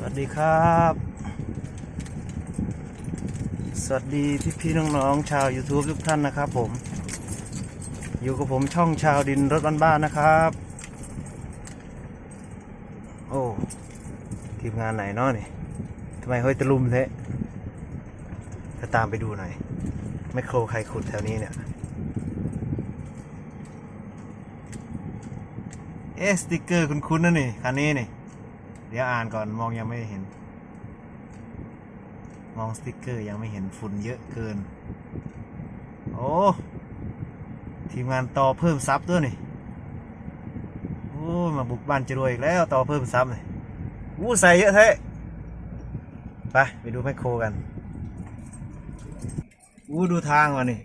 สวัสดีครับ สวัสดีพี่พี่ๆน้องๆชาว YouTube ทุกท่านนะครับผม อยู่กับผมช่องชาวดินรถบ้านๆนะครับ โอ้ทีมงานไหนเนาะนี่ทำไมเฮ้ยตะลุมเทะจะตามไปดูหน่อยไมโครใครขุดแถวนี้เนี่ย เอสติกเกอร์คุ้นๆนะนี่คันนี้นี่ เดี๋ยวอ่านก่อนมองยังไม่เห็น มองสติกเกอร์ยังไม่เห็นฝุ่นเยอะเกิน โอ้ทีมงานต่อเพิ่มซับด้วยนี่โอ้มาบุกบ้านจรวยอีกแล้วต่อเพิ่มซับเลยวู้ใส่เยอะแท้ไปไปดูแมคโครกันวู้ดูทางวะนี่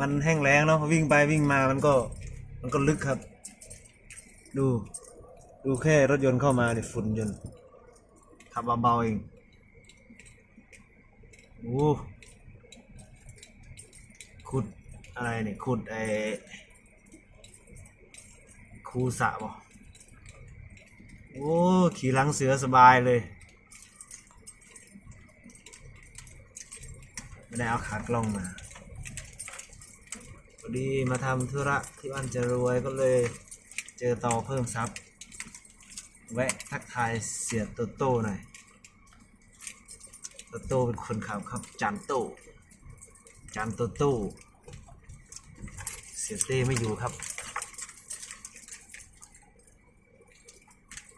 มันแห้งแล้งเนาะวิ่งไปวิ่งมามันก็มันก็ลึกครับ ดู ดูแค่รถยนต์เข้ามาเนี่ยฝุ่นยนต์ขับเบาๆเองโอ้ขุดอะไรเนี่ยขุดไอ้คูสะบ่โอ้ ขี่หลังเสือสบายเลย ไม่ได้เอาขากล้องมาพอดีมาทำธุระที่บ้านจะรวยก็เลย เจอต่อเพิ่มซับแวะทักทายเสียโตโต้หน่อยโตโต้เป็นคนขับครับจันโต้จันโตโต้เสียเต้ไม่อยู่ครับ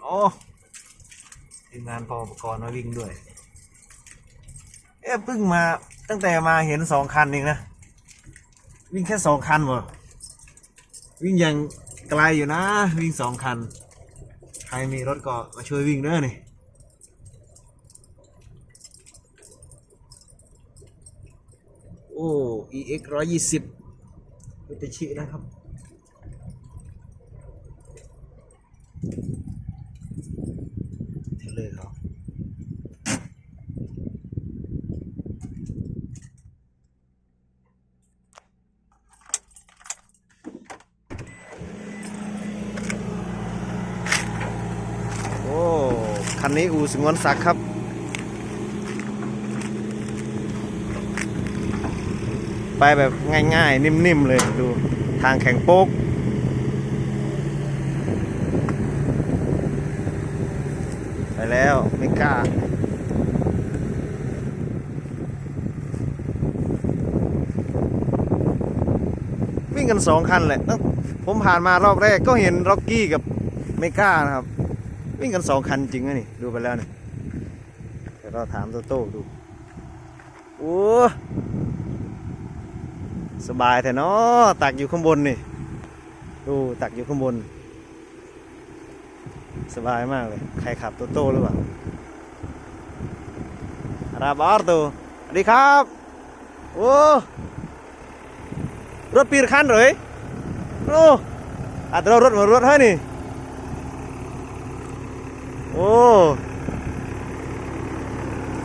โอ้ทีมงานพออุปกรณ์มาวิ่งด้วย เอ๊ะเพิ่งมาตั้งแต่มาเห็นสองคันเองนะ วิ่งแค่สองคันบ่วิ่งอยัง ไกลอยู่นะ วิ่งสองคัน ใครมีรถก็มาช่วยวิ่งเด้อนี่โอ้ EX ร้อยยี่สิบมิตชินะครับเทเลอร์เขาโอ้ คั นนี้อูสงวนศักดิ์ครับ ไปแบบง่ายๆ นิ่มๆ เลยดูทางแข็งโป๊กไปแล้วไม่กล้าวิ่งกันสองคันแหละ ผมผ่านมารอบแรกก็เห็นร็อกกี้กับเมก้านะครับ วิ่งกันสองคันจริงนะนี่ ดูไปแล้วนี่เดี๋ยวเราถามโตโต้ดู โอ้สบายแต่เนาะตักอยู่ข้างบนนี่ ดูตักอยู่ข้างบน สบายมากเลย ใครขับโตโต้หรือเปล่าราบาร์โตสวัสดีครับ โอ้รถปีนคันเลยโอ้อัตรารถมารถให้นี่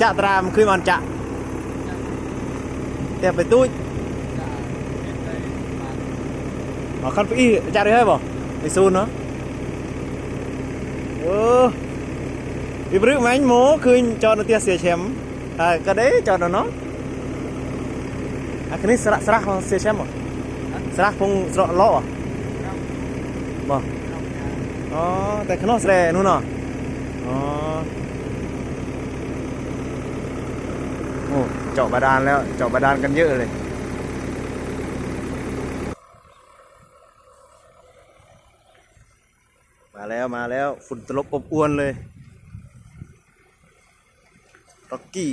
ចាក់ត្រាមឃើញបានចាក់តែបើទូចមកខាត់ពីចាក់រីហើយបងពីស៊ូនហ៎អូពីព្រឹកមិញមកឃើញចតនៅផ្ទះសៀឈឹមតែក៏ទេចតនៅនោះអាគ្នាស្រះស្រះសៀឈឹមហ៎ស្រះពងស្រកឡោហ៎បងអូតែខ្នោះស្រែនោះណោះ อ๋อโอ้เจาะบาดาลแล้ว เจาะบาดาลกันเยอะเลยมาแล้วมาแล้วฝุ่นตลบอบอวนเลยร็อกกี้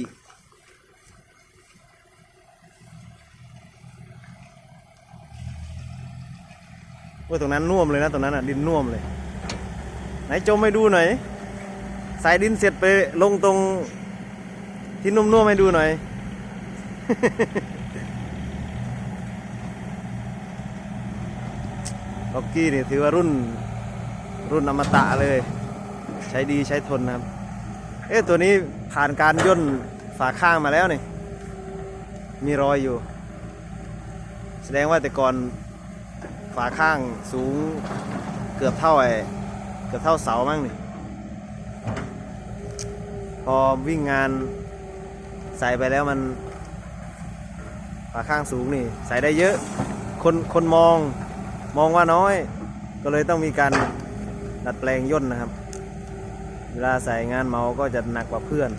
ว่าตรงนั้นน่วมเลยนะตรงนั้นอะดินน่วมเลย ไหนจมให้ดูหน่อย ใส่ดินเสร็จไปลงตรงที่นุ่มๆให้ดูหน่อยร็อกกี้นี่ถือว่ารุ่นรุ่นอมตะเลย ใช้ดีใช้ทนนะครับ เอ๊ะตัวนี้ผ่านการย่นฝาข้างมาแล้วนี่ มีรอยอยู่ แสดงว่าแต่ก่อนฝาข้างสูงเกือบเท่าไอ้เกือบเท่าเสามั้งนี่ พอวิ่งงานใส่ไปแล้วมันฝาข้างสูงนี่ ใส่ได้เยอะ คนคนมองมองว่าน้อย ก็เลยต้องมีการดัดแปลงย่นนะครับ เวลาใส่งานเมาก็จะหนักกว่าเพื่อน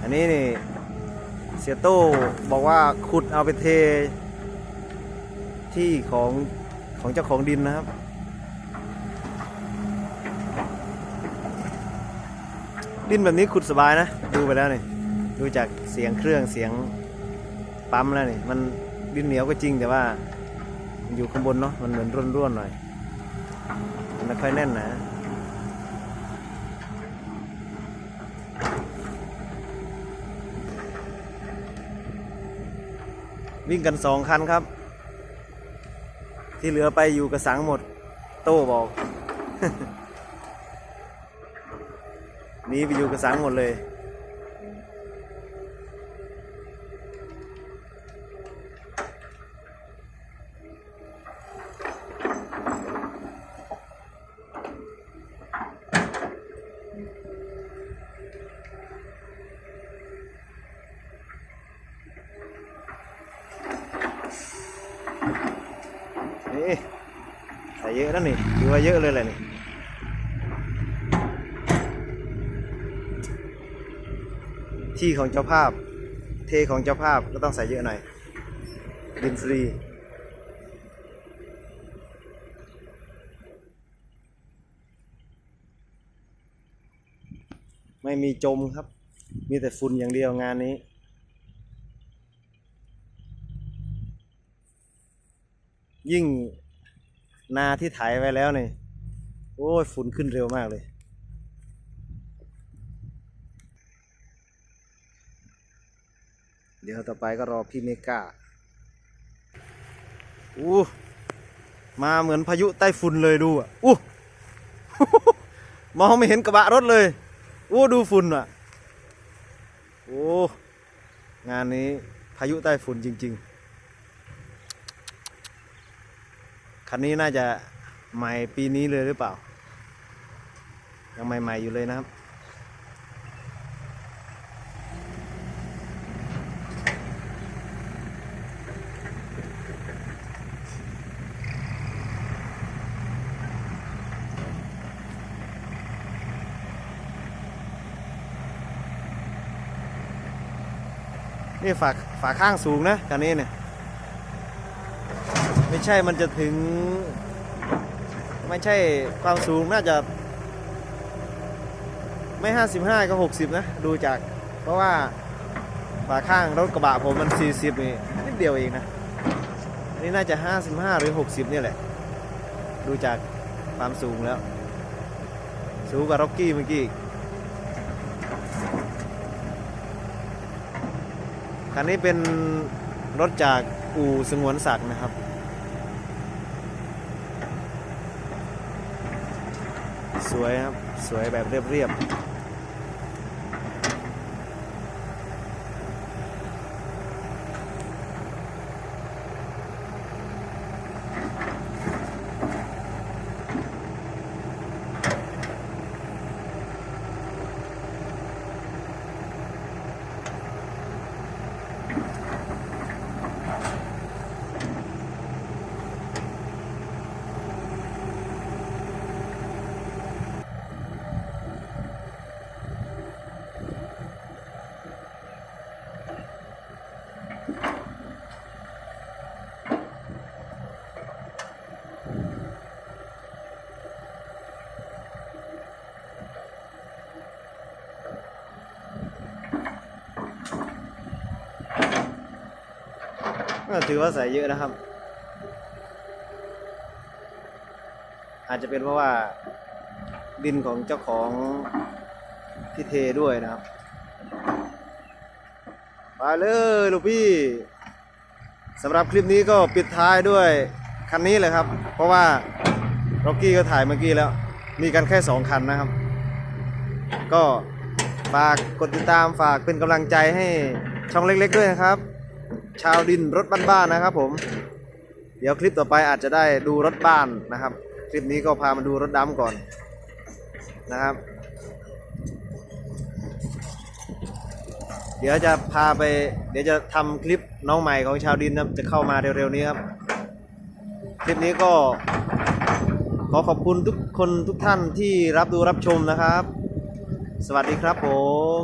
อันนี้นี่เสียโต้บอกว่าขุดเอาไปเทที่ของของเจ้าของดินนะครับ ดินแบบนี้ขุดสบายนะ ดูไปแล้วนี่ดูจากเสียงเครื่องเสียงปั๊มแล้วนี่มันดินเหนียวก็จริงแต่ว่า อยู่ข้างบนเนาะมันเหมือนร่วนๆหน่อย มันไม่ค่อยแน่นนะวิ่งกันสองคันครับ ที่เหลือไปอยู่กระสังหมด โต้บอก นีไปอยู่กระสังหมดเลยนี่ใส่เยอะแล้วนี่ถือว่าเยอะเลยแหละนี่ ที่ของเจ้าภาพ เทของเจ้าภาพก็ต้องใส่เยอะหน่อยดินฟรีไม่มีจมครับ มีแต่ฝุ่นอย่างเดียวงานนี้ ยิ่งนาที่ไถไว้แล้วนี่ โอ้ยฝุ่นขึ้นเร็วมากเลย เดี๋ยวต่อไปก็รอพี่เมกาอู้มาเหมือนพายุใต้ฝุ่นเลยดูอะอู้มองไม่เห็นกระบะรถเลยอู้ดูฝุ่นอะโอ้งานนี้พายุใต้ฝุ่นจริง ๆ คันนี้น่าจะใหม่ปีนี้เลยหรือเปล่า ยังใหม่ ๆ อยู่เลยนะครับ นี่ฝาฝาข้างสูงนะคันนี้เนี่ยไม่ใช่มันจะถึง ไม่ใช่ความสูงน่าจะ ไม่ห้าสิบห้าก็หกสิบนะ ดูจาก เพราะว่าฝาข้างรถกระบะผมมันสี่สิบนี่นิดเดียวเองนะนี่น่าจะห้าสิบห้าหรือหกสิบนี่แหละ ดูจากความสูงแล้ว สูงกว่าร็อกกี้เมื่อกี้อีก คันนี้เป็นรถจากอู่สงวนศักดิ์นะครับ สวยครับ สวยแบบเรียบๆ ก็ถือว่าใส่เยอะนะครับ อาจจะเป็นเพราะว่าดินของเจ้าของที่เทด้วยนะครับไปเลยลูกพี่สำหรับคลิปนี้ก็ปิดท้ายด้วยคันนี้เลยครับ เพราะว่าร็อกกี้ก็ถ่ายเมื่อกี้แล้ว มีกันแค่สองคันนะครับ ก็ฝากกดติดตามฝากเป็นกำลังใจให้ช่องเล็ก ๆ ด้วยนะครับ ชาวดินรถบ้านๆนะครับ ผม เดี๋ยวคลิปต่อไปอาจจะได้ดูรถบ้านนะครับ คลิปนี้ก็พามาดูรถดำก่อนนะครับ เดี๋ยวจะพาไป เดี๋ยวจะทำคลิปน้องใหม่ของชาวดินนะจะเข้ามาเร็วๆนี้ครับ คลิปนี้ก็ขอขอบคุณทุกคนทุกท่านที่รับดูรับชมนะครับ สวัสดีครับผม